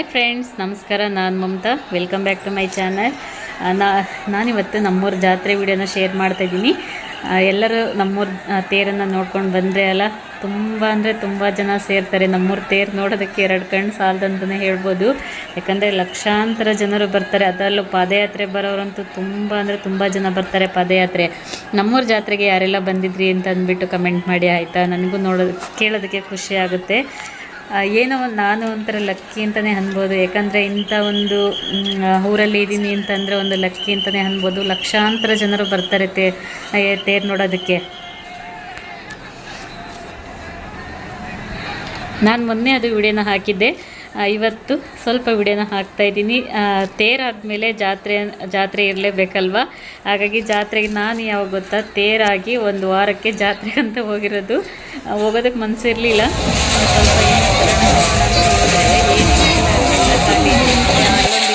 Hi friends, ನಮಸ್ಕಾರ, ನಾನು Mamata. Welcome back to my channel ನಾ, ನಾನಿವತ್ತು ನಮ್ಮೂರ ಜಾತ್ರೆ ವಿಡಿಯೋನ ಶೇರ್ ಮಾಡ್ತಾ ಇದ್ದೀನಿ. ಎಲ್ಲರೂ ನಮ್ಮೂರ ತೇರನ್ನು ನೋಡ್ಕೊಂಡು ಬಂದರೆ ಅಲ್ಲ, ತುಂಬ ಅಂದರೆ ತುಂಬ ಜನ ಸೇರ್ತಾರೆ. ನಮ್ಮೂರ ತೇರು ನೋಡೋದಕ್ಕೆ ಎರಡು ಕಣ್ಣು ಸಾಲದಂತಲೇ ಹೇಳ್ಬೋದು. ಯಾಕಂದರೆ ಲಕ್ಷಾಂತರ ಜನರು ಬರ್ತಾರೆ. ಅದರಲ್ಲೂ ಪಾದಯಾತ್ರೆ ಬರೋರಂತೂ ತುಂಬ ಅಂದರೆ ತುಂಬ ಜನ ಬರ್ತಾರೆ ಪಾದಯಾತ್ರೆ. ನಮ್ಮೂರ ಜಾತ್ರೆಗೆ ಯಾರೆಲ್ಲ ಬಂದಿದ್ರಿ ಅಂತ ಅಂದ್ಬಿಟ್ಟು ಕಮೆಂಟ್ ಮಾಡಿ, ಆಯಿತಾ? ನನಗೂ ನೋಡೋದು, ಕೇಳೋದಕ್ಕೆ ಖುಷಿ ಆಗುತ್ತೆ. ಏನೋ ಒಂದು ನಾನು ಒಂಥರ ಲಕ್ಕಿ ಅಂತಲೇ ಅನ್ಬೋದು. ಯಾಕಂದರೆ ಇಂಥ ಒಂದು ಊರಲ್ಲಿ ಇದ್ದೀನಿ ಅಂತಂದರೆ ಒಂದು ಲಕ್ಕಿ ಅಂತಲೇ ಅನ್ಬೋದು. ಲಕ್ಷಾಂತರ ಜನರು ಬರ್ತಾರೆ ತೇ ತೇರು ನೋಡೋದಕ್ಕೆ. ನಾನು ಮೊನ್ನೆ ಅದು ವಿಡಿಯೋನ ಹಾಕಿದ್ದೆ. ಇವತ್ತು ಸ್ವಲ್ಪ ವಿಡಿಯೋನ ಹಾಕ್ತಾ ಇದ್ದೀನಿ. ತೇರಾದಮೇಲೆ ಜಾತ್ರೆ ಜಾತ್ರೆ ಇರಲೇಬೇಕಲ್ವ? ಹಾಗಾಗಿ ಜಾತ್ರೆಗೆ ನಾನು ಯಾವಾಗ ಗೊತ್ತಾ? ತೇರಾಗಿ ಒಂದು ವಾರಕ್ಕೆ ಜಾತ್ರೆ ಅಂತ ಹೋಗಿರೋದು. ಹೋಗೋದಕ್ಕೆ ಮನಸ್ಸು ಇರಲಿಲ್ಲ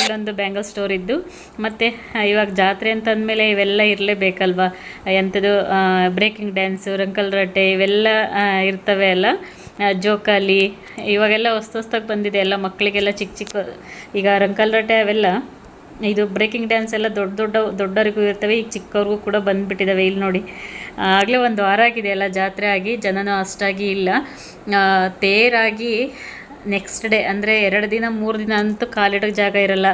ಸ್ವಲ್ಪ ಒಂದು ಬ್ಯಾಂಗಲ್ ಸ್ಟೋರ್ ಇದ್ದು. ಮತ್ತು ಇವಾಗ ಜಾತ್ರೆ ಅಂತ ಅಂದಮೇಲೆ ಇವೆಲ್ಲ ಇರಲೇಬೇಕಲ್ವ? ಎಂಥದ್ದು ಬ್ರೇಕಿಂಗ್ ಡ್ಯಾನ್ಸು ರಂಕಲ್ ರಟ್ಟೆ ಇವೆಲ್ಲ ಇರ್ತವೆ ಅಲ್ಲ? ಜೋಕಾಲಿ ಇವಾಗೆಲ್ಲ ಹೊಸ್ತು ಹೊಸ್ದಾಗಿ ಬಂದಿದೆ, ಎಲ್ಲ ಮಕ್ಕಳಿಗೆಲ್ಲ ಚಿಕ್ಕ ಚಿಕ್ಕ ಈಗ ರಂಕಲ್ ರಟ್ಟೆ ಅವೆಲ್ಲ, ಇದು ಬ್ರೇಕಿಂಗ್ ಡ್ಯಾನ್ಸ್ ಎಲ್ಲ ದೊಡ್ಡ ದೊಡ್ಡ, ದೊಡ್ಡವರಿಗೂ ಇರ್ತವೆ, ಈಗ ಚಿಕ್ಕವ್ರಿಗೂ ಕೂಡ ಬಂದುಬಿಟ್ಟಿದ್ದಾವೆ ಇಲ್ಲಿ ನೋಡಿ. ಆಗಲೇ ಒಂದು ವಾರ ಆಗಿದೆ ಎಲ್ಲ ಜಾತ್ರೆ ಆಗಿ, ಜನನೂ ಅಷ್ಟಾಗಿ ಇಲ್ಲ. ತೇರಾಗಿ ನೆಕ್ಸ್ಟ್ ಡೇ ಅಂದರೆ ಎರಡು ದಿನ, ಮೂರು ದಿನ ಅಂತೂ ಕಾಲಿಡೋಕ್ಕೆ ಜಾಗ ಇರಲ್ಲ.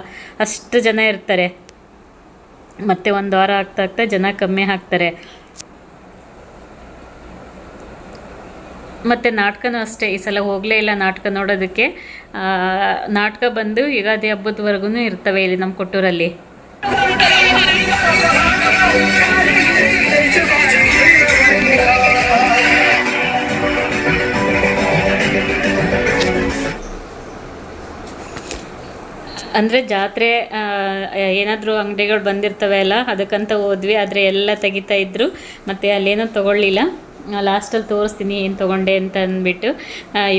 ಅಷ್ಟು ಜನ ಇರ್ತಾರೆ. ಮತ್ತೆ ಒಂದು ವಾರ ಆಗ್ತಾ ಆಗ್ತಾ ಜನ ಕಮ್ಮಿ ಆಗ್ತಾರೆ. ಮತ್ತು ನಾಟಕನೂ ಅಷ್ಟೇ, ಈ ಸಲ ಹೋಗಲೇ ಇಲ್ಲ ನಾಟಕ ನೋಡೋದಕ್ಕೆ. ನಾಟಕ ಬಂದು ಯುಗಾದಿ ಹಬ್ಬದವರೆಗೂ ಇರ್ತವೆ ಇಲ್ಲಿ ನಮ್ಮ ಕೊಟ್ಟೂರಲ್ಲಿ. ಅಂದರೆ ಜಾತ್ರೆ ಏನಾದರೂ ಅಂಗಡಿಗಳು ಬಂದಿರ್ತವೆ ಅಲ್ಲ, ಅದಕ್ಕಂತ ಹೋದ್ವಿ, ಆದರೆ ಎಲ್ಲ ತೆಗಿತಾ ಇದ್ದರು ಮತ್ತು ಅಲ್ಲೇನೂ ತೊಗೊಳ್ಳಿಲ್ಲ. ಲಾಸ್ಟಲ್ಲಿ ತೋರಿಸ್ತೀನಿ ಏನು ತೊಗೊಂಡೆ ಅಂತ ಅಂದ್ಬಿಟ್ಟು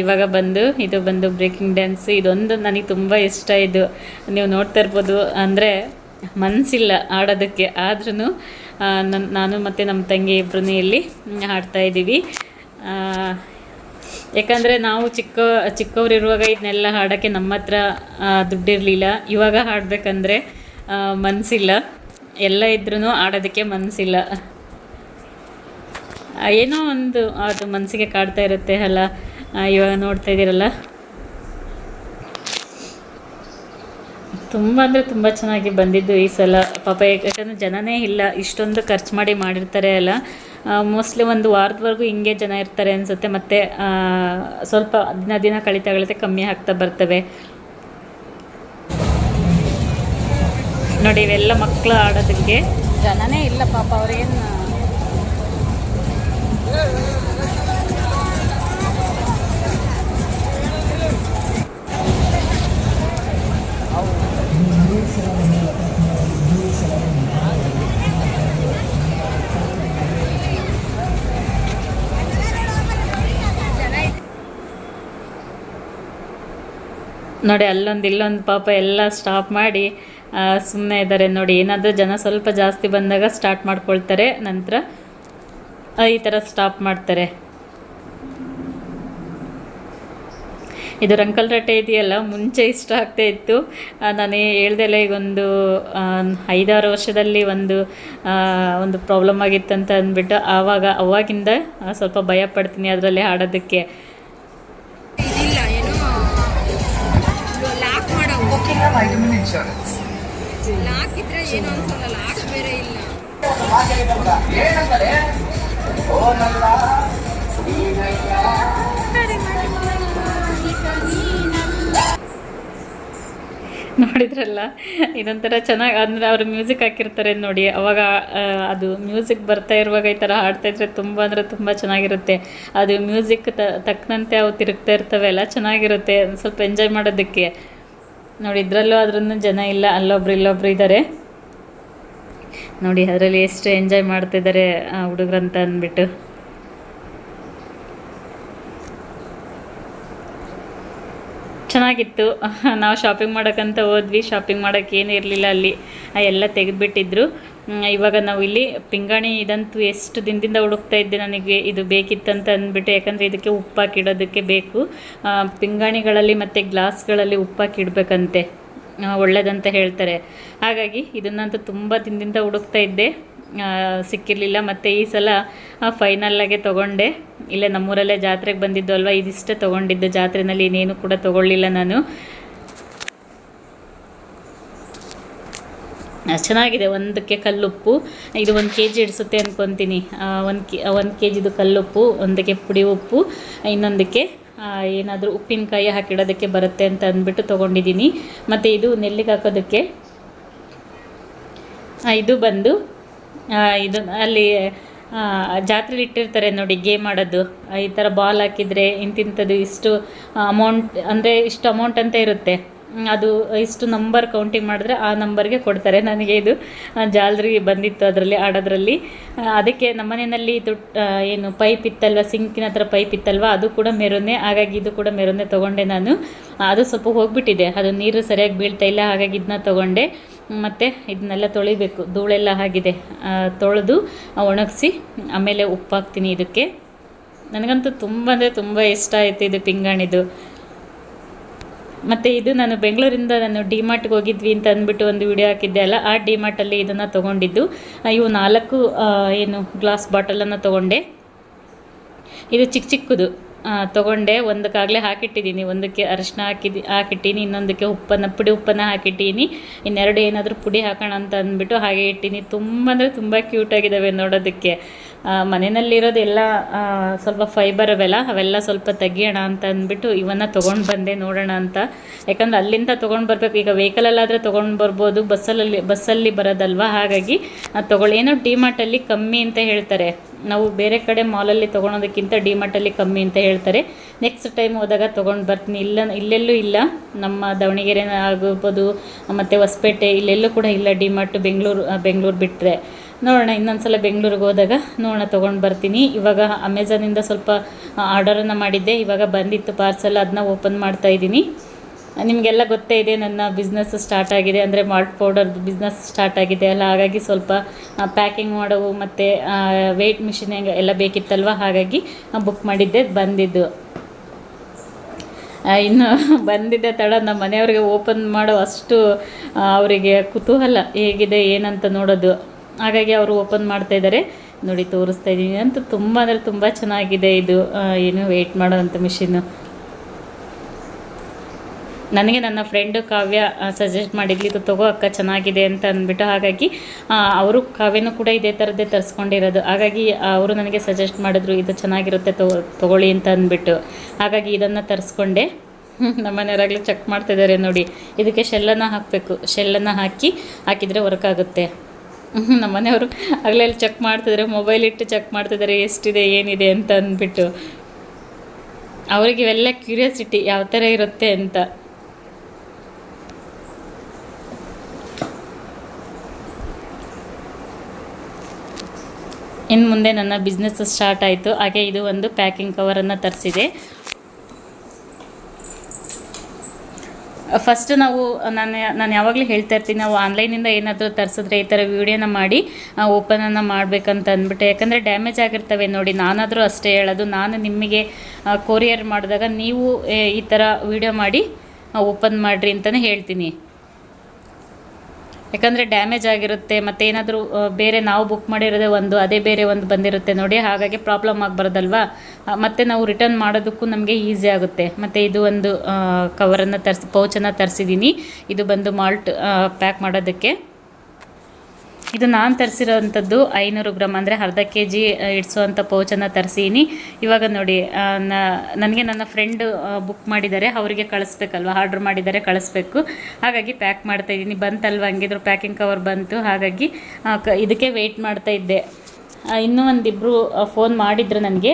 ಇವಾಗ ಬಂದು ಇದು ಬಂದು ಬ್ರೇಕಿಂಗ್ ಡ್ಯಾನ್ಸ್ ಇದೊಂದು ನನಗೆ ತುಂಬ ಇಷ್ಟ ಇದು. ನೀವು ನೋಡ್ತಾ ಇರ್ಬೋದು ಅಂದರೆ ಮನಸ್ಸಿಲ್ಲ ಆಡೋದಕ್ಕೆ. ಆದ್ರೂ ನನ್ನ ನಾನು ಮತ್ತು ನಮ್ಮ ತಂಗಿ ಇಬ್ಬರೂ ಇಲ್ಲಿ ಆ, ಯಾಕಂದರೆ ನಾವು ಚಿಕ್ಕ ಚಿಕ್ಕವರಿರುವಾಗ ಇದನ್ನೆಲ್ಲ ಹಾಡೋಕ್ಕೆ ನಮ್ಮ ಹತ್ರ ದುಡ್ಡಿರಲಿಲ್ಲ. ಇವಾಗ ಹಾಡಬೇಕಂದ್ರೆ ಮನಸ್ಸಿಲ್ಲ ಎಲ್ಲ ಇದ್ರೂ ಆಡೋದಕ್ಕೆ ಮನಸ್ಸಿಲ್ಲ ಏನೋ ಒಂದು ಅದು ಮನಸ್ಸಿಗೆ ಕಾಡ್ತಾ ಇರುತ್ತೆ ಅಲ್ಲ. ಇವಾಗ ನೋಡ್ತಾ ಇದ್ದೀರಲ್ಲ? ತುಂಬ ಅಂದರೆ ತುಂಬ ಚೆನ್ನಾಗಿ ಬಂದಿದ್ದು ಈ ಸಲ. ಪಾಪ, ಯಾಕಂದರೆ ಜನನೇ ಇಲ್ಲ. ಇಷ್ಟೊಂದು ಖರ್ಚು ಮಾಡಿ ಮಾಡಿರ್ತಾರೆ ಅಲ್ಲ. ಮೋಸ್ಟ್ಲಿ ಒಂದು ವಾರದವರೆಗೂ ಹಿಂಗೆ ಜನ ಇರ್ತಾರೆ ಅನಿಸುತ್ತೆ. ಮತ್ತು ಸ್ವಲ್ಪ ದಿನ ದಿನ ಕಳೀತಾ ಕಳೀತಾ ಕಮ್ಮಿ ಆಗ್ತಾ ಬರ್ತವೆ. ನೋಡಿ, ಇವೆಲ್ಲ ಮಕ್ಕಳು ಆಡೋದಕ್ಕೆ. ಜನನೇ ಇಲ್ಲ ಪಾಪ, ಅವ್ರೇನು ನೋಡಿ, ಅಲ್ಲೊಂದು ಇಲ್ಲೊಂದು ಪಾಪ ಎಲ್ಲ ಸ್ಟಾಪ್ ಮಾಡಿ ಸುಮ್ಮನೆ ಇದ್ದಾರೆ ನೋಡಿ. ಏನಾದರೂ ಜನ ಸ್ವಲ್ಪ ಜಾಸ್ತಿ ಬಂದಾಗ ಸ್ಟಾರ್ಟ್ ಮಾಡ್ಕೊಳ್ತಾರೆ. ನಂತರ ಈ ಥರ ಸ್ಟಾಪ್ ಮಾಡ್ತಾರೆ. ಇದು ರಂಕಲ್ ರಟ್ಟೆ ಇದೆಯಲ್ಲ ಮುಂಚೆ ಇಷ್ಟ ಆಗ್ತಾ ಇತ್ತು. ನಾನು ಹೇಳ್ದೆಲ್ಲ ಈಗ ಒಂದು ಐದಾರು ವರ್ಷದಲ್ಲಿ ಒಂದು ಒಂದು ಪ್ರಾಬ್ಲಮ್ ಆಗಿತ್ತು ಅಂತ ಅಂದ್ಬಿಟ್ಟು ಆವಾಗ ಅವಾಗಿಂದ ಸ್ವಲ್ಪ ಭಯ ಪಡ್ತೀನಿ ಅದರಲ್ಲಿ ಹಾಡೋದಕ್ಕೆ. ಇದಿಲ್ಲ ಏನು ನೋಡಿದ್ರಲ್ಲ? ಇದೊಂಥರ ಚೆನ್ನಾಗಿ ಅಂದರೆ ಅವರು ಮ್ಯೂಸಿಕ್ ಹಾಕಿರ್ತಾರೆ ನೋಡಿ. ಅವಾಗ ಅದು ಮ್ಯೂಸಿಕ್ ಬರ್ತಾ ಇರುವಾಗ ಈ ಥರ ಹಾಡ್ತಾ ಇದ್ರೆ ತುಂಬ ಅಂದರೆ ತುಂಬ ಚೆನ್ನಾಗಿರುತ್ತೆ. ಅದು ಮ್ಯೂಸಿಕ್ ತಕ್ಕನಂತೆ ಅವು ತಿರುಗ್ತಾ ಇರ್ತವೆ ಎಲ್ಲ ಚೆನ್ನಾಗಿರುತ್ತೆ. ಸ್ವಲ್ಪ ಎಂಜಾಯ್ ಮಾಡೋದಕ್ಕೆ. ನೋಡಿ ಇದರಲ್ಲೂ ಅದ್ರೂ ಜನ ಇಲ್ಲ, ಅಲ್ಲೊಬ್ರು ಇಲ್ಲೊಬ್ರು ಇದ್ದಾರೆ ನೋಡಿ, ಅದರಲ್ಲಿ ಎಷ್ಟು ಎಂಜಾಯ್ ಮಾಡ್ತಿದ್ದಾರೆ ಹುಡುಗರಂತ ಅಂದ್ಬಿಟ್ಟು. ಚೆನ್ನಾಗಿತ್ತು. ನಾವು ಶಾಪಿಂಗ್ ಮಾಡೋಕ್ಕಂತ ಹೋದ್ವಿ. ಶಾಪಿಂಗ್ ಮಾಡೋಕ್ಕೆ ಏನೂ ಇರಲಿಲ್ಲ ಅಲ್ಲಿ. ಎಲ್ಲ ತೆಗೆದುಬಿಟ್ಟಿದ್ರು. ಇವಾಗ ನಾವು ಇಲ್ಲಿ ಪಿಂಗಾಣಿ ಇದಂತೂ ಎಷ್ಟು ದಿನದಿಂದ ಹುಡುಕ್ತಾ ಇದ್ದೆ ನನಗೆ. ಇದು ಬೇಕಿತ್ತಂತ ಅಂದ್ಬಿಟ್ಟು, ಯಾಕಂದರೆ ಇದಕ್ಕೆ ಉಪ್ಪಾಕಿಡೋದಕ್ಕೆ ಬೇಕು. ಪಿಂಗಾಣಿಗಳಲ್ಲಿ ಮತ್ತು ಗ್ಲಾಸ್ಗಳಲ್ಲಿ ಉಪ್ಪಾಕಿಡ್ಬೇಕಂತೆ. ಆ, ಒಳ್ಳೇದಂತ ಹೇಳ್ತಾರೆ. ಹಾಗಾಗಿ ಇದನ್ನಂತೂ ತುಂಬ ದಿನದಿಂದ ಹುಡುಕ್ತಾ ಇದ್ದೆ. ಸಿಕ್ಕಿರಲಿಲ್ಲ. ಮತ್ತು ಈ ಸಲ ಫೈನಲ್ಲಾಗೆ ತೊಗೊಂಡೆ. ಇಲ್ಲೇ ನಮ್ಮೂರಲ್ಲೇ ಜಾತ್ರೆಗೆ ಬಂದಿದ್ದು ಅಲ್ವಾ? ಇದಿಷ್ಟೇ ತೊಗೊಂಡಿದ್ದು. ಜಾತ್ರೆನಲ್ಲಿ ಇನ್ನೇನು ಕೂಡ ತೊಗೊಳ್ಳಿಲ್ಲ ನಾನು. ಚೆನ್ನಾಗಿದೆ. ಒಂದಕ್ಕೆ ಕಲ್ಲುಪ್ಪು. ಇದು ಒಂದು ಕೆ ಜಿ ಇಡಿಸುತ್ತೆ ಅಂದ್ಕೊತೀನಿ ಒಂದು ಕೆ ಒಂದು ಕೆ ಜಿದು ಕಲ್ಲುಪ್ಪು ಒಂದಕ್ಕೆ ಪುಡಿ ಉಪ್ಪು ಇನ್ನೊಂದಕ್ಕೆ ಏನಾದರೂ ಉಪ್ಪಿನಕಾಯಿ ಹಾಕಿಡೋದಕ್ಕೆ ಬರುತ್ತೆ ಅಂತ ಅಂದ್ಬಿಟ್ಟು ತೊಗೊಂಡಿದ್ದೀನಿ. ಮತ್ತು ಇದು ನೆಲ್ಲಿಗೆ ಹಾಕೋದಕ್ಕೆ. ಇದು ಬಂದು ಇದು ಅಲ್ಲಿ ಜಾತ್ರೆಲಿ ಇಟ್ಟಿರ್ತಾರೆ ನೋಡಿ ಗೇಮ್ ಆಡೋದು. ಈ ಥರ ಬಾಲ್ ಹಾಕಿದರೆ ಇಂತಿಂಥದ್ದು ಇಷ್ಟು ಅಮೌಂಟ್ ಅಂದರೆ ಇಷ್ಟು ಅಮೌಂಟ್ ಅಂತ ಇರುತ್ತೆ. ಅದು ಇಷ್ಟು ನಂಬರ್ ಕೌಂಟಿಂಗ್ ಮಾಡಿದ್ರೆ ಆ ನಂಬರ್ಗೆ ಕೊಡ್ತಾರೆ. ನನಗೆ ಇದು ಜಾಲರಿ ಬಂದಿತ್ತು ಅದರಲ್ಲಿ, ಆಡೋದ್ರಲ್ಲಿ. ಅದಕ್ಕೆ ನಮ್ಮನೆಯಲ್ಲಿ ಇದು ಏನು ಪೈಪ್ ಇತ್ತಲ್ವ ಸಿಂಕಿನ ಹತ್ರ ಪೈಪ್ ಇತ್ತಲ್ವ, ಅದು ಕೂಡ ಮೆರೂನೆ, ಹಾಗಾಗಿ ಇದು ಕೂಡ ಮೆರೂನೆ ತೊಗೊಂಡೆ ನಾನು. ಅದು ಸ್ವಲ್ಪ ಹೋಗ್ಬಿಟ್ಟಿದೆ. ಅದು ನೀರು ಸರಿಯಾಗಿ ಬೀಳ್ತಾ ಇಲ್ಲ, ಹಾಗಾಗಿ ಇದನ್ನ ತೊಗೊಂಡೆ. ಮತ್ತು ಇದನ್ನೆಲ್ಲ ತೊಳಿಬೇಕು. ಧೂಳೆಲ್ಲ ಆಗಿದೆ. ತೊಳೆದು ಒಣಗಿಸಿ, ಆಮೇಲೆ ಉಪ್ಪು ಹಾಕ್ತೀನಿ ಇದಕ್ಕೆ. ನನಗಂತೂ ತುಂಬ ಅಂದರೆ ತುಂಬ ಇಷ್ಟ ಆಯಿತು ಇದು ಪಿಂಗಾಣಿದು. ಮತ್ತು ಇದು ನಾನು ಬೆಂಗಳೂರಿಂದ ನಾನು ಡಿಮಾರ್ಟ್ಗೆ ಹೋಗಿದ್ವಿ ಅಂತ ಅಂದ್ಬಿಟ್ಟು ಒಂದು ವಿಡಿಯೋ ಹಾಕಿದ್ದೆ ಅಲ್ಲ, ಆ ಡಿಮಾರ್ಟಲ್ಲಿ ಇದನ್ನು ತೊಗೊಂಡಿದ್ದು. ಇವು ನಾಲ್ಕು ಏನು ಗ್ಲಾಸ್ ಬಾಟಲನ್ನು ತೊಗೊಂಡೆ. ಇದು ಚಿಕ್ಕ ಚಿಕ್ಕದು. ತೊಗೊಂಡೆ, ಒಂದಕ್ಕಾಗಲೇ ಹಾಕಿಟ್ಟಿದ್ದೀನಿ. ಒಂದಕ್ಕೆ ಅರಶಿನ ಹಾಕಿದ್ದು ಹಾಕಿಟ್ಟೀನಿ, ಇನ್ನೊಂದಕ್ಕೆ ಉಪ್ಪನ್ನು, ಪುಡಿ ಉಪ್ಪನ್ನು ಹಾಕಿಟ್ಟೀನಿ. ಇನ್ನೆರಡು ಏನಾದರೂ ಪುಡಿ ಹಾಕೋಣ ಅಂತ ಅಂದ್ಬಿಟ್ಟು ಹಾಗೆ ಇಟ್ಟೀನಿ. ತುಂಬ ಅಂದರೆ ತುಂಬ ಕ್ಯೂಟಾಗಿದ್ದಾವೆ ನೋಡೋದಕ್ಕೆ. ಮನೆಯಲ್ಲಿರೋದೆಲ್ಲ ಸ್ವಲ್ಪ ಫೈಬರ್ ಅವೆಲ್ಲ ಅವೆಲ್ಲ ಸ್ವಲ್ಪ ತೆಗಿಯೋಣ ಅಂತ ಅಂದ್ಬಿಟ್ಟು ಇವನ್ನು ತೊಗೊಂಡು ಬಂದೆ ನೋಡೋಣ ಅಂತ. ಯಾಕಂದ್ರೆ ಅಲ್ಲಿಂದ ತೊಗೊಂಡು ಬರಬೇಕು. ಈಗ ವೆಹಿಕಲಲ್ಲಾದರೆ ತೊಗೊಂಡು ಬರ್ಬೋದು ಬಸ್ಸಲ್ಲಿ ಬಸ್ಸಲ್ಲಿ ಬರೋದಲ್ವಾ? ಹಾಗಾಗಿ ತೊಗೊಳ್ಳಿ ಏನೋ ಡಿಮಾರ್ಟಲ್ಲಿ ಕಮ್ಮಿ ಅಂತ ಹೇಳ್ತಾರೆ. ನಾವು ಬೇರೆ ಕಡೆ ಮಾಲಲ್ಲಿ ತೊಗೊಳೋದಕ್ಕಿಂತ ಡಿಮಾರ್ಟಲ್ಲಿ ಕಮ್ಮಿ ಅಂತ ಹೇಳ್ತಾರೆ. ನೆಕ್ಸ್ಟ್ ಟೈಮ್ ಹೋದಾಗ ತೊಗೊಂಡು ಬರ್ತೀನಿ. ಇಲ್ಲ, ಇಲ್ಲೆಲ್ಲೂ ಇಲ್ಲ. ನಮ್ಮ ದಾವಣಗೆರೆ ಆಗಿರ್ಬೋದು, ಮತ್ತು ಹೊಸಪೇಟೆ, ಇಲ್ಲೆಲ್ಲೂ ಕೂಡ ಇಲ್ಲ ಡಿಮಾರ್ಟ್ ಬೆಂಗಳೂರು ಬೆಂಗಳೂರು ಬಿಟ್ಟರೆ ನೋಡೋಣ ಇನ್ನೊಂದು ಸಲ ಬೆಂಗಳೂರಿಗೆ ಹೋದಾಗ ನೋಡೋಣ, ತೊಗೊಂಡು ಬರ್ತೀನಿ. ಇವಾಗ ಅಮೆಝಾನಿಂದ ಸ್ವಲ್ಪ ಆರ್ಡರನ್ನು ಮಾಡಿದ್ದೆ. ಇವಾಗ ಬಂದಿತ್ತು ಪಾರ್ಸೆಲ್ ಅದನ್ನ ಓಪನ್ ಮಾಡ್ತಾ ಇದ್ದೀನಿ. ನಿಮಗೆಲ್ಲ ಗೊತ್ತೇ ಇದೆ, ನನ್ನ ಬಿಸ್ನೆಸ್ ಸ್ಟಾರ್ಟ್ ಆಗಿದೆ. ಅಂದರೆ ಮಾಲ್ಟ್ ಪೌಡರ್ದು ಬಿಸ್ನೆಸ್ ಸ್ಟಾರ್ಟ್ ಆಗಿದೆ ಅಲ್ಲ. ಹಾಗಾಗಿ ಸ್ವಲ್ಪ ಪ್ಯಾಕಿಂಗ್ ಮಾಡೋವು ಮತ್ತು ವೆಯ್ಟ್ ಮಿಷಿನ್ ಎಲ್ಲ ಬೇಕಿತ್ತಲ್ವ? ಹಾಗಾಗಿ ಬುಕ್ ಮಾಡಿದ್ದೆ, ಬಂದಿದ್ದು. ಇನ್ನು ಬಂದಿದ್ದೆ ತಡ ನಮ್ಮ ಮನೆಯವ್ರಿಗೆ ಓಪನ್ ಮಾಡೋ ಅಷ್ಟು ಅವರಿಗೆ ಕುತೂಹಲ ಹೇಗಿದೆ, ಏನಂತ ನೋಡೋದು. ಹಾಗಾಗಿ ಅವರು ಓಪನ್ ಮಾಡ್ತಾ ಇದ್ದಾರೆ. ನೋಡಿ, ತೋರಿಸ್ತಾ ಇದ್ದೀನಿ. ಅಂತೂ ತುಂಬ ಅಂದರೆ ತುಂಬ ಚೆನ್ನಾಗಿದೆ ಇದು. ಏನು ವೆಯ್ಟ್ ಮಾಡೋವಂಥ ಮಿಷಿನ್ನು ನನಗೆ ನನ್ನ ಫ್ರೆಂಡು ಕಾವ್ಯ ಸಜೆಸ್ಟ್ ಮಾಡಿದ್ಲಿ, ಇದು ತಗೋ ಅಕ್ಕ, ಚೆನ್ನಾಗಿದೆ ಅಂತ ಅಂದ್ಬಿಟ್ಟು. ಹಾಗಾಗಿ ಅವರು ಕಾವ್ಯನೂ ಕೂಡ ಇದೇ ಥರದ್ದೇ ತರಿಸ್ಕೊಂಡಿರೋದು. ಹಾಗಾಗಿ ಅವರು ನನಗೆ ಸಜೆಸ್ಟ್ ಮಾಡಿದ್ರು, ಇದು ಚೆನ್ನಾಗಿರುತ್ತೆ ತಗೋ ತಗೊಳ್ಳಿ ಅಂತ ಅಂದ್ಬಿಟ್ಟು. ಹಾಗಾಗಿ ಇದನ್ನು ತರಿಸ್ಕೊಂಡೆ. ನಮ್ಮ ಮನೆಯವರಾಗಲೂ ಚೆಕ್ ಮಾಡ್ತಿದ್ದಾರೆ ನೋಡಿ. ಇದಕ್ಕೆ ಶೆಲ್ಲನ್ನು ಹಾಕಬೇಕು. ಶೆಲ್ಲನ್ನು ಹಾಕಿ ಹಾಕಿದರೆ ವರ್ಕ್ ಆಗುತ್ತೆ. ನಮ್ಮ ಮನೆಯವರು ಆಗಲೇ ಚೆಕ್ ಮಾಡ್ತಿದ್ದಾರೆ ಮೊಬೈಲ್ ಇಟ್ಟು ಚೆಕ್ ಮಾಡ್ತಿದ್ದಾರೆ ಎಷ್ಟಿದೆ, ಏನಿದೆ ಅಂತ ಅಂದ್ಬಿಟ್ಟು. ಅವ್ರಿಗೆ ಇವೆಲ್ಲ ಕ್ಯೂರಿಯಾಸಿಟಿ ಯಾವ ಥರ ಇರುತ್ತೆ ಅಂತ. ಇನ್ನು ಮುಂದೆ ನನ್ನ ಬಿಸ್ನೆಸ್ ಸ್ಟಾರ್ಟ್ ಆಯಿತು. ಹಾಗೆ ಇದು ಒಂದು ಪ್ಯಾಕಿಂಗ್ ಕವರನ್ನು ತರಿಸಿದೆ. ಫಸ್ಟ್ ನಾವು ನಾನು ನಾನು ಯಾವಾಗಲೂ ಹೇಳ್ತಾ ಇರ್ತೀನಿ, ನಾವು ಆನ್ಲೈನಿಂದ ಏನಾದರೂ ತರಿಸಿದ್ರೆ ಈ ಥರ ವೀಡಿಯೋನ ಮಾಡಿ ಓಪನನ್ನು ಮಾಡಬೇಕಂತ ಅಂದ್ಬಿಟ್ಟು, ಯಾಕಂದರೆ ಡ್ಯಾಮೇಜ್ ಆಗಿರ್ತವೆ ನೋಡಿ, ನಾನಾದರೂ ಅಷ್ಟೇ ಹೇಳೋದು, ನಾನು ನಿಮಗೆ ಕೊರಿಯರ್ ಮಾಡಿದಾಗ ನೀವು ಈ ಥರ ವೀಡಿಯೋ ಮಾಡಿ ಓಪನ್ ಮಾಡಿರಿ ಅಂತಲೇ ಹೇಳ್ತೀನಿ. ಯಾಕಂದರೆ ಡ್ಯಾಮೇಜ್ ಆಗಿರುತ್ತೆ, ಮತ್ತು ಏನಾದರೂ ಬೇರೆ ನಾವು ಬುಕ್ ಮಾಡಿರೋದೇ ಒಂದು, ಅದೇ ಬೇರೆ ಒಂದು ಬಂದಿರುತ್ತೆ ನೋಡಿ, ಹಾಗಾಗಿ ಪ್ರಾಬ್ಲಮ್ ಆಗಬಾರ್ದಲ್ವಾ? ಮತ್ತು ನಾವು ರಿಟರ್ನ್ ಮಾಡೋದಕ್ಕೂ ನಮಗೆ ಈಸಿ ಆಗುತ್ತೆ. ಮತ್ತು ಇದು ಒಂದು ಕವರನ್ನು ತರಿಸಿ ಪೌಚನ್ನು ತರಿಸಿದ್ದೀನಿ ಇದು ಬಂದು ಮಾಲ್ಟ್ ಪ್ಯಾಕ್ ಮಾಡೋದಕ್ಕೆ. ಇದು ನಾನು ತರಿಸಿರೋವಂಥದ್ದು ಐನೂರು ಗ್ರಾಮ್ ಅಂದರೆ ಅರ್ಧ ಕೆ ಜಿ ಇಡಿಸುವಂಥ ಪೌಚನ್ನು ತರಿಸೀನಿ ಇವಾಗ ನೋಡಿ ನನಗೆ ನನ್ನ ಫ್ರೆಂಡ್ ಬುಕ್ ಮಾಡಿದ್ದಾರೆ ಅವರಿಗೆ ಕಳಿಸ್ಬೇಕಲ್ವ? ಆರ್ಡ್ರ್ ಮಾಡಿದ್ದಾರೆ ಕಳಿಸ್ಬೇಕು. ಹಾಗಾಗಿ ಪ್ಯಾಕ್ ಮಾಡ್ತಾ ಇದ್ದೀನಿ ಬಂತಲ್ವ? ಹಂಗಿದ್ರು ಪ್ಯಾಕಿಂಗ್ ಕವರ್ ಬಂತು. ಹಾಗಾಗಿ ಇದಕ್ಕೆ ವೆಯ್ಟ್ ಮಾಡ್ತಾ ಇದ್ದೆ. ಆ, ಇನ್ನೂ ಒಂದಿಬ್ಬರು ಫೋನ್ ಮಾಡಿದ್ರು ನನಗೆ.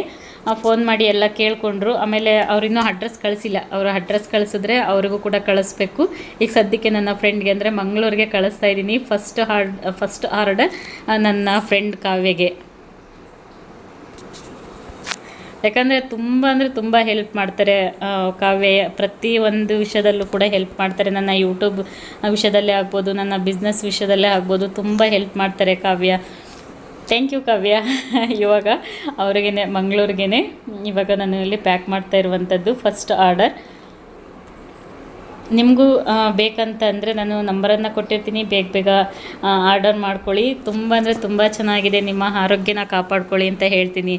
ಫೋನ್ ಮಾಡಿ ಎಲ್ಲ ಕೇಳಿಕೊಂಡ್ರು. ಆಮೇಲೆ ಅವ್ರಿನ್ನೂ ಅಡ್ರೆಸ್ ಕಳಿಸಿಲ್ಲ. ಅವರು ಅಡ್ರೆಸ್ ಕಳಿಸಿದ್ರೆ ಅವ್ರಿಗೂ ಕೂಡ ಕಳಿಸ್ಬೇಕು. ಈಗ ಸದ್ಯಕ್ಕೆ ನನ್ನ ಫ್ರೆಂಡ್ಗೆ ಅಂದರೆ ಮಂಗಳೂರಿಗೆ ಕಳಿಸ್ತಾ ಇದ್ದೀನಿ. ಫಸ್ಟ್ ಹಾರ್ಡ್ ಫಸ್ಟ್ ಆರ್ಡರ್ ನನ್ನ ಫ್ರೆಂಡ್ ಕಾವ್ಯಗೆ. ಯಾಕಂದರೆ ತುಂಬ ಅಂದರೆ ತುಂಬ ಹೆಲ್ಪ್ ಮಾಡ್ತಾರೆ ಕಾವ್ಯ. ಪ್ರತಿ ಒಂದು ವಿಷಯದಲ್ಲೂ ಕೂಡ ಹೆಲ್ಪ್ ಮಾಡ್ತಾರೆ. ನನ್ನ ಯೂಟ್ಯೂಬ್ ವಿಷಯದಲ್ಲೇ ಆಗ್ಬೋದು, ನನ್ನ ಬಿಸ್ನೆಸ್ ವಿಷಯದಲ್ಲೇ ಆಗ್ಬೋದು, ತುಂಬ ಹೆಲ್ಪ್ ಮಾಡ್ತಾರೆ ಕಾವ್ಯ. ಥ್ಯಾಂಕ್ ಯು ಕಾವ್ಯ ಇವಾಗ ಅವ್ರಿಗೇ ಮಂಗಳೂರಿಗೇ ಇವಾಗ ನಾನು ಇಲ್ಲಿ ಪ್ಯಾಕ್ ಮಾಡ್ತಾ ಇರುವಂಥದ್ದು ಫಸ್ಟ್ ಆರ್ಡರ್ ನಿಮಗೂ ಬೇಕಂತ ಅಂದರೆ ನಾನು ನಂಬರನ್ನು ಕೊಟ್ಟಿರ್ತೀನಿ. ಬೇಗ ಬೇಗ ಆರ್ಡರ್ ಮಾಡ್ಕೊಳ್ಳಿ. ತುಂಬ ಅಂದರೆ ತುಂಬ ಚೆನ್ನಾಗಿದೆ. ನಿಮ್ಮ ಆರೋಗ್ಯನ ಕಾಪಾಡ್ಕೊಳ್ಳಿ ಅಂತ ಹೇಳ್ತೀನಿ.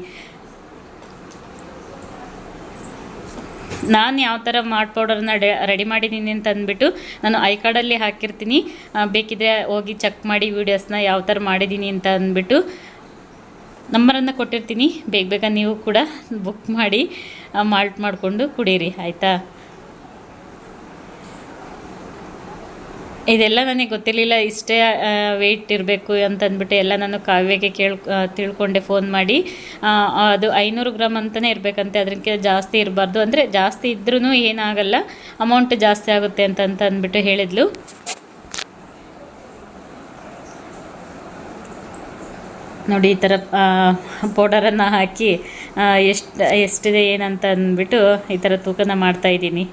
ನಾನು ಯಾವ ಥರ ಮಾರ್ಟ್ ಪೌಡರ್ನ ಡೆ ರೆಡಿ ಮಾಡಿದ್ದೀನಿ ಅಂತ ಅಂದ್ಬಿಟ್ಟು ನಾನು ಐ ಕಾರ್ಡಲ್ಲಿ ಹಾಕಿರ್ತೀನಿ. ಬೇಕಿದ್ರೆ ಹೋಗಿ ಚೆಕ್ ಮಾಡಿ ವೀಡಿಯೋಸ್ನ ಯಾವ ಥರ ಮಾಡಿದ್ದೀನಿ ಅಂತ ಅಂದ್ಬಿಟ್ಟು ನಂಬರನ್ನು ಕೊಟ್ಟಿರ್ತೀನಿ. ಬೇಗ ಬೇಗ ನೀವು ಕೂಡ ಬುಕ್ ಮಾಡಿ ಮಾಲ್ಟ್ ಮಾಡಿಕೊಂಡು ಕುಡೀರಿ. ಆಯಿತಾ? ಇದೆಲ್ಲ ನನಗೆ ಗೊತ್ತಿರಲಿಲ್ಲ, ಇಷ್ಟೇ ವೆಯ್ಟ್ ಇರಬೇಕು ಅಂತಂದ್ಬಿಟ್ಟು ಎಲ್ಲ ನಾನು ಕಾವ್ಯಗೆ ಕೇಳ್ ತಿಳ್ಕೊಂಡೆ ಫೋನ್ ಮಾಡಿ. ಅದು ಐನೂರು ಗ್ರಾಮ್ ಅಂತಲೇ ಇರಬೇಕಂತೆ ಅದಕ್ಕೆ ಜಾಸ್ತಿ ಇರಬಾರ್ದು. ಅಂದರೆ ಜಾಸ್ತಿ ಇದ್ರೂ ಏನಾಗಲ್ಲ ಅಮೌಂಟ್ ಜಾಸ್ತಿ ಆಗುತ್ತೆ ಅಂತಂತ ಅಂತ ಅಂದ್ಬಿಟ್ಟು ಹೇಳಿದ್ಲು. ನೋಡಿ, ಈ ಥರ ಪೌಡರನ್ನು ಹಾಕಿ ಎಷ್ಟು, ಎಷ್ಟಿದೆ ಏನಂತ ಅಂದ್ಬಿಟ್ಟು ಈ ಥರ ತೂಕನ ಮಾಡ್ತಾಯಿದ್ದೀನಿ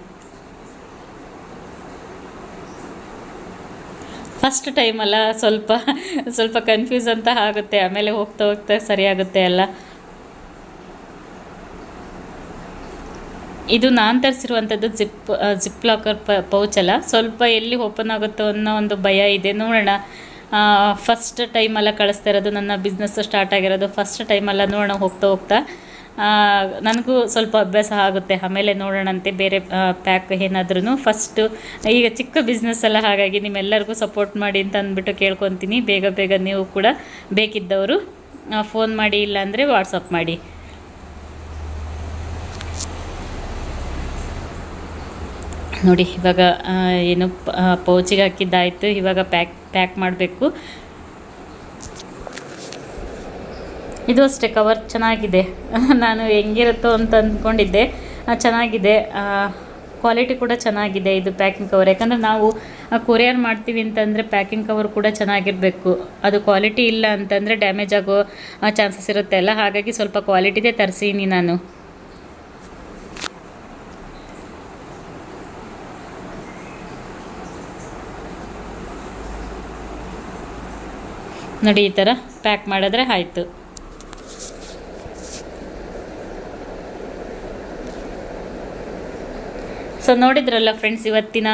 ಫಸ್ಟ್ ಟೈಮಲ್ಲ ಸ್ವಲ್ಪ ಸ್ವಲ್ಪ ಕನ್ಫ್ಯೂಸ್ ಅಂತ ಆಗುತ್ತೆ, ಆಮೇಲೆ ಹೋಗ್ತಾ ಹೋಗ್ತಾ ಸರಿಯಾಗುತ್ತೆ ಅಲ್ಲ. ಇದು ನಾನು ತರಿಸಿರುವಂಥದ್ದು ಜಿಪ್ ಜಿಪ್ ಲಾಕರ್ ಪ, ಪೌಚ್ ಅಲ್ಲ. ಸ್ವಲ್ಪ ಎಲ್ಲಿ ಓಪನ್ ಆಗುತ್ತೋ ಅನ್ನೋ ಒಂದು ಭಯ ಇದೆ. ನೋಡೋಣ. ಫಸ್ಟ್ ಟೈಮಲ್ಲ ಕಳಿಸ್ತಾ ಇರೋದು, ನನ್ನ ಬಿಸ್ನೆಸ್ ಸ್ಟಾರ್ಟ್ ಆಗಿರೋದು. ಫಸ್ಟ್ ಟೈಮಲ್ಲ ನೋಡೋಣ, ಹೋಗ್ತಾ ಹೋಗ್ತಾ. ನನಗೂ ಸ್ವಲ್ಪ ಅಭ್ಯಾಸ ಆಗುತ್ತೆ. ಆಮೇಲೆ ನೋಡೋಣಂತೆ ಬೇರೆ ಪ್ಯಾಕ್ ಏನಾದ್ರೂ ಫಸ್ಟು ಈಗ ಚಿಕ್ಕ ಬಿಸ್ನೆಸ್ ಎಲ್ಲ ಹಾಗಾಗಿ ನಿಮ್ಮೆಲ್ಲರಿಗೂ ಸಪೋರ್ಟ್ ಮಾಡಿ ಅಂತ ಅಂದ್ಬಿಟ್ಟು ಕೇಳ್ಕೊತೀನಿ. ಬೇಗ ಬೇಗ ನೀವು ಕೂಡ ಬೇಕಿದ್ದವರು ಫೋನ್ ಮಾಡಿ, ಇಲ್ಲಾಂದರೆ ವಾಟ್ಸಪ್ ಮಾಡಿ. ನೋಡಿ, ಇವಾಗ ಏನು ಪೌಚಿಗೆ ಹಾಕಿದ್ದಾಯಿತು. ಇವಾಗ ಪ್ಯಾಕ್ ಪ್ಯಾಕ್ ಮಾಡಬೇಕು. ಇದು ಅಷ್ಟೇ ಕವರ್ ಚೆನ್ನಾಗಿದೆ. ನಾನು ಹೆಂಗಿರುತ್ತೋ ಅಂತ ಅಂದ್ಕೊಂಡಿದ್ದೆ. ಚೆನ್ನಾಗಿದೆ. ಕ್ವಾಲಿಟಿ ಕೂಡ ಚೆನ್ನಾಗಿದೆ ಇದು ಪ್ಯಾಕಿಂಗ್ ಕವರ್ ಯಾಕಂದರೆ ನಾವು ಕೊರಿಯರ್ ಮಾಡ್ತೀವಿ ಅಂತಂದರೆ ಪ್ಯಾಕಿಂಗ್ ಕವರ್ ಕೂಡ ಚೆನ್ನಾಗಿರಬೇಕು. ಅದು ಕ್ವಾಲಿಟಿ ಇಲ್ಲ ಅಂತಂದರೆ ಡ್ಯಾಮೇಜ್ ಆಗೋ ಚಾನ್ಸಸ್ ಇರುತ್ತೆ ಅಲ್ಲ? ಹಾಗಾಗಿ ಸ್ವಲ್ಪ ಕ್ವಾಲಿಟಿದೇ ತರಿಸೀನಿ ನಾನು ನೋಡಿ, ಈ ಥರ ಪ್ಯಾಕ್ ಮಾಡಿದ್ರೆ ಆಯಿತು. ಸೊ ನೋಡಿದ್ರಲ್ಲ ಫ್ರೆಂಡ್ಸ್ ಇವತ್ತಿನ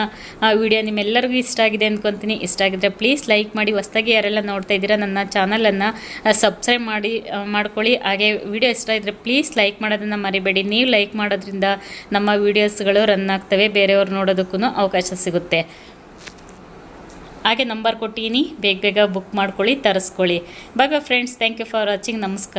ವಿಡಿಯೋ ನಿಮ್ಮೆಲ್ಲರಿಗೂ ಇಷ್ಟ ಆಗಿದೆ ಅಂದ್ಕೊತೀನಿ ಇಷ್ಟ ಆಗಿದ್ರೆ ಪ್ಲೀಸ್ ಲೈಕ್ ಮಾಡಿ, ಹೊಸ್ದಾಗಿ ಯಾರೆಲ್ಲ ನೋಡ್ತಾ ಇದ್ದೀರಾ, ನನ್ನ ಚಾನಲನ್ನು ಸಬ್ಸ್ಕ್ರೈಬ್ ಮಾಡಿ ಮಾಡ್ಕೊಳ್ಳಿ. ಹಾಗೆ ವಿಡಿಯೋ ಇಷ್ಟ ಇದ್ದರೆ ಪ್ಲೀಸ್ ಲೈಕ್ ಮಾಡೋದನ್ನು ಮರಿಬೇಡಿ. ನೀವು ಲೈಕ್ ಮಾಡೋದ್ರಿಂದ ನಮ್ಮ ವೀಡಿಯೋಸ್ಗಳು ರನ್ ಆಗ್ತವೆ. ಬೇರೆಯವ್ರು ನೋಡೋದಕ್ಕೂ ಅವಕಾಶ ಸಿಗುತ್ತೆ. ಹಾಗೆ ನಂಬರ್ ಕೊಟ್ಟಿನಿ ಬೇಗ ಬೇಗ ಬುಕ್ ಮಾಡ್ಕೊಳ್ಳಿ, ತರಿಸ್ಕೊಳ್ಳಿ. Bye bye friends thank you for watching ನಮಸ್ಕಾರ.